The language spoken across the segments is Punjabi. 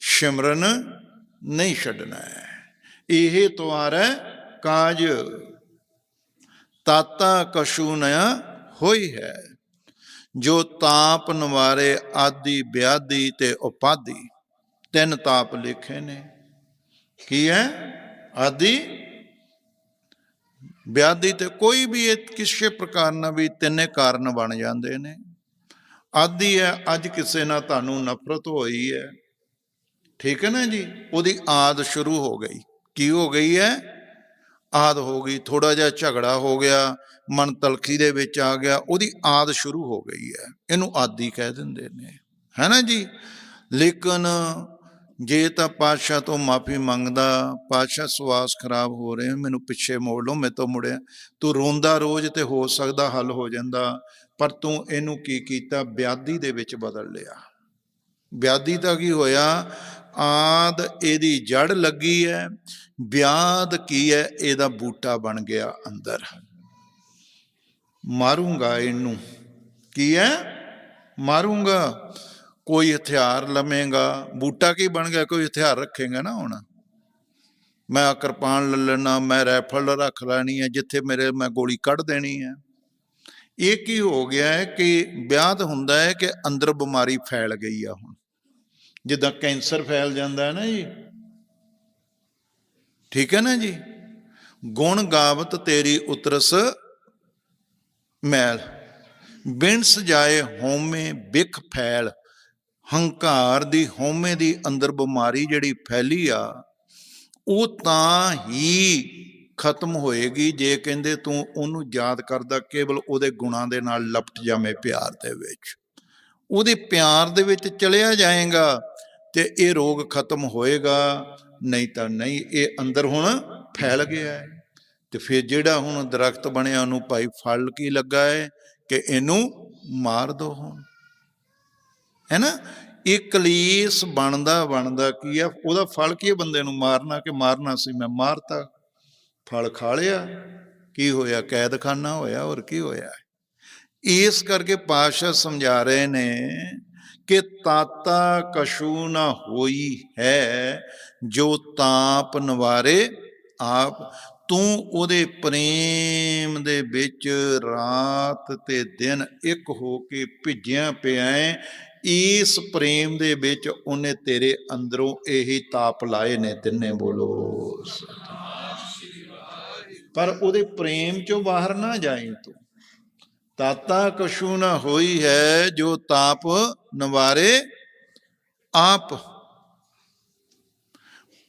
ਸਿਮਰਨ ਨਹੀਂ ਛੱਡਣਾ ਹੈ। ਇਹ ਤੁਆਰੈ ਕਾਜ ਤਾਤਾ ਕਸ਼ੂ ਨ ਹੋਈ ਹੈ। ਜੋ ਤਾਪ ਨਵਾਰੇ ਆਦੀ ਵਿਆਦੀ ਤੇ ਉਪਾਦੀ, ਤਿੰਨ ਤਾਪ ਲਿਖੇ ਨੇ। ਕੀ ਹੈ? ਆਦੀ ਵਿਆਦੀ ਤੇ ਕੋਈ ਵੀ ਇਹ ਕਿਸੇ ਪ੍ਰਕਾਰ ਨਾਲ ਵੀ ਤਿੰਨੇ ਕਾਰਨ ਬਣ ਜਾਂਦੇ ਨੇ। ਆਦੀ ਹੈ, ਅੱਜ ਕਿਸੇ ਨਾਲ ਤੁਹਾਨੂੰ ਨਫ਼ਰਤ ਹੋਈ ਹੈ। ਠੀਕ ਹੈ ਨਾ ਜੀ? ਉਹਦੀ ਆਦ ਸ਼ੁਰੂ ਹੋ ਗਈ। ਕੀ ਹੋ ਗਈ ਹੈ? ਆਦ ਹੋ ਗਈ ਥੋੜਾ ਜਿਹਾ ਝਗੜਾ ਹੋ ਗਿਆ, ਮਨ ਤਲਖੀ ਦੇ ਵਿੱਚ ਆ ਗਿਆ, ਉਹਦੀ ਆਦ ਸ਼ੁਰੂ ਹੋ ਗਈ ਹੈ। ਇਹਨੂੰ ਆਦੀ ਕਹਿ ਦਿੰਦੇ ਨੇ। ਹੈ ਨਾ ਜੀ? ਲੇਕਿਨ ਜੇ ਤਾਂ ਪਾਤਸ਼ਾਹ ਤੋਂ ਮਾਫੀ ਮੰਗਦਾ, ਪਾਤਸ਼ਾਹ ਸਵਾਸ ਖਰਾਬ ਹੋ ਰਹੇ ਮੈਨੂੰ ਪਿੱਛੇ ਮੋੜ ਲਓ, ਮੈਂ ਤੋਂ ਮੁੜਿਆ। ਤੂੰ ਰੋਂਦਾ ਰੋਜ਼ ਤੇ ਹੋ ਸਕਦਾ ਹੱਲ ਹੋ ਜਾਂਦਾ, ਪਰ ਤੂੰ ਇਹਨੂੰ ਕੀ ਕੀਤਾ? ਬਿਆਦੀ ਦੇ ਵਿੱਚ ਬਦਲ ਲਿਆ। ਬਿਆਦੀ ਦਾ ਕੀ ਹੋਇਆ? ਆਦ ਇਹਦੀ ਜੜ ਲੱਗੀ ਹੈ ਬਿਆਦ ਕੀ ਹੈ ਇਹਦਾ ਬੂਟਾ ਬਣ ਗਿਆ ਅੰਦਰ। ਮਾਰੂੰਗਾ ਇਹਨੂੰ। ਕੀ ਹੈ ਮਾਰੂੰਗਾ। ਕੋਈ ਹਥਿਆਰ ਲਵੇਂਗਾ। ਬੂਟਾ ਕੀ ਬਣ ਗਿਆ? ਕੋਈ ਹਥਿਆਰ ਰੱਖੇਗਾ ਨਾ ਹੁਣ। ਮੈਂ ਕਿਰਪਾਨ ਲੈ ਲੈਣਾ, ਮੈਂ ਰਾਈਫਲ ਰੱਖ ਲੈਣੀ ਹੈ ਜਿੱਥੇ ਮੇਰੇ, ਮੈਂ ਗੋਲੀ ਕੱਢ ਦੇਣੀ ਹੈ ਇਹ ਕੀ ਹੋ ਗਿਆ ਹੈ ਕਿ ਵਿਆਹ ਹੁੰਦਾ ਹੈ ਕਿ ਅੰਦਰ ਬਿਮਾਰੀ ਫੈਲ ਗਈ ਆ ਹੁਣ। ਜਿੱਦਾਂ ਕੈਂਸਰ ਫੈਲ ਜਾਂਦਾ ਹੈ ਨਾ ਜੀ। ਠੀਕ ਹੈ ਨਾ ਜੀ? ਗੁਣ ਗਾਵਤ ਤੇਰੀ ਉਤਰਸ ਮੈਲ। ਬਿਨ ਸਜਾਏ ਹਉਮੈ ਬਿਖ ਫੈਲ। ਹੰਕਾਰ ਦੀ ਹਉਮੈ ਦੀ ਅੰਦਰ ਬਿਮਾਰੀ ਜਿਹੜੀ ਫੈਲੀ ਆ, ਉਹ ਤਾਂ ਹੀ ਖਤਮ ਹੋਏਗੀ, ਜੇ ਕਹਿੰਦੇ ਤੂੰ ਉਹਨੂੰ ਯਾਦ ਕਰਦਾ, ਕੇਵਲ ਉਹਦੇ ਗੁਣਾਂ ਦੇ ਨਾਲ ਲਪਟ ਜਾਵੇਂ ਪਿਆਰ ਦੇ ਵਿੱਚ। ਉਹਦੇ ਪਿਆਰ ਦੇ ਵਿੱਚ ਚਲਿਆ ਜਾਏਗਾ ਤੇ ਇਹ ਰੋਗ ਖਤਮ ਹੋਏਗਾ, ਨਹੀਂ ਤਾਂ ਨਹੀਂ, ਇਹ ਅੰਦਰ ਹੁਣ ਫੈਲ ਗਿਆ ਹੈ। ਤੇ ਫਿਰ ਜਿਹੜਾ ਹੁਣ ਦਰਖਤ ਬਣਿਆ, ਉਹਨੂੰ ਭਾਈ ਫਲ ਕੀ ਲੱਗਾ ਹੈ? ਕਿ ਇਹਨੂੰ ਮਾਰ ਦੋ ਹੁਣ। ਹੈ ਨਾ? ਇਹ ਕਲੇਸ਼ ਬਣਦਾ ਬਣਦਾ ਕੀ ਆ? ਉਹਦਾ ਫਲ ਕੀ ਹੈ ਬੰਦੇ ਨੂੰ? ਮਾਰਨਾ ਕਿ ਮਾਰਨਾ ਸੀ? ਮੈਂ ਮਾਰਤਾ। ਫਲ ਖਾ ਲਿਆ? ਕੀ ਹੋਇਆ? ਕੈਦਖਾਨਾ ਹੋਇਆ? ਔਰ ਕੀ ਹੋਇਆ? ਇਸ ਕਰਕੇ ਪਾਸ਼ਾ ਸਮਝਾ ਰਹੇ ਨੇ ਕਿ ਤਾਤਾ ਕਸ਼ੂ ਨਾ ਹੋਈ ਹੈ, ਜੋ ਤਾਪ ਨਵਾਰੇ ਆਪ। ਤੂੰ ਉਹਦੇ ਪ੍ਰੇਮ ਦੇ ਵਿੱਚ ਰਾਤ ਤੇ ਦਿਨ ਇੱਕ ਹੋ ਕੇ ਭਿੱਜਿਆ ਪਿਆ ਹੈ। ਇਸ ਪ੍ਰੇਮ ਦੇ ਵਿੱਚ ਉਹਨੇ ਤੇਰੇ ਅੰਦਰੋਂ ਇਹੀ ਤਾਪ ਲਾਏ ਨੇ, ਤਿੰਨੇ ਬੋਲੋ। ਪਰ ਉਹਦੇ ਪ੍ਰੇਮ ਚੋਂ ਬਾਹਰ ਨਾ ਜਾਈਂ ਤੂੰ। ਤਾਤਾ ਕਸ਼ੂ ਨਾ ਹੋਈ ਹੈ ਜੋ ਤਾਪ ਨਵਾਰੇ ਆਪ।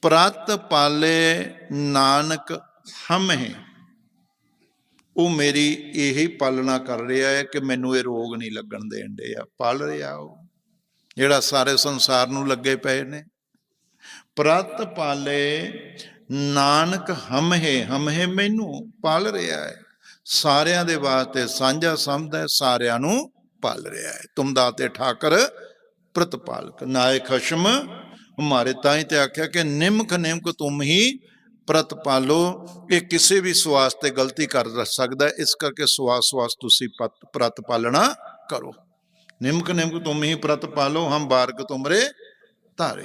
ਪ੍ਰਤ ਪਾਲੇ ਨਾਨਕ ਹਮ ਹੈ। ਉਹ ਮੇਰੀ ਇਹੀ ਪਾਲਣਾ ਕਰ ਰਿਹਾ ਹੈ ਕਿ ਮੈਨੂੰ ਇਹ ਰੋਗ ਨਹੀਂ ਲੱਗਣ ਦੇਣ ਦੇ ਆ ਪਾਲ ਰਿਹਾ ਉਹ, ਜਿਹੜਾ ਸਾਰੇ ਸੰਸਾਰ ਨੂੰ ਲੱਗੇ ਪਏ ਨੇ। ਪ੍ਰਤ ਪਾਲੇ ਨਾਨਕ ਹਮ ਹੈ ਹਮ ਹੈ ਮੈਨੂੰ ਪਾਲ ਰਿਹਾ ਹੈ। ਸਾਰਿਆਂ ਦੇ ਵਾਸਤੇ ਸਾਂਝਾ ਸਮਝਦਾ ਹੈ, ਸਾਰਿਆਂ ਨੂੰ ਪਾਲ ਰਿਹਾ ਹੈ। ਤੁਮ ਦਾਤੇ ਠਾਕਰ, ਪ੍ਰਤਪਾਲਕ ਨਾਇ ਖਸ਼ਮ ਹਮਾਰੇ ਤਾਂ ਹੀ ਤੇ ਆਖਿਆ ਕਿ ਨਿਮਕ ਨਿਮਕ ਤੁਮ ਹੀ ਪ੍ਰਤਪਾਲੋ। ਇਹ ਕਿਸੇ ਵੀ ਸਵਾਸ ਤੇ ਗਲਤੀ ਕਰ ਸਕਦਾ ਇਸ ਕਰਕੇ ਸਵਾਸ ਸਵਾਸ ਤੁਸੀਂ ਪਤ- ਪ੍ਰਤਪਾਲਣਾ ਕਰੋ। ਨਿਮਕ ਨਿਮਕ ਤੁਮ ਹੀ ਪ੍ਰਤਪਾਲੋ, ਹਮ ਬਾਰਕ ਤੁਮਰੇ ਧਾਰੇ।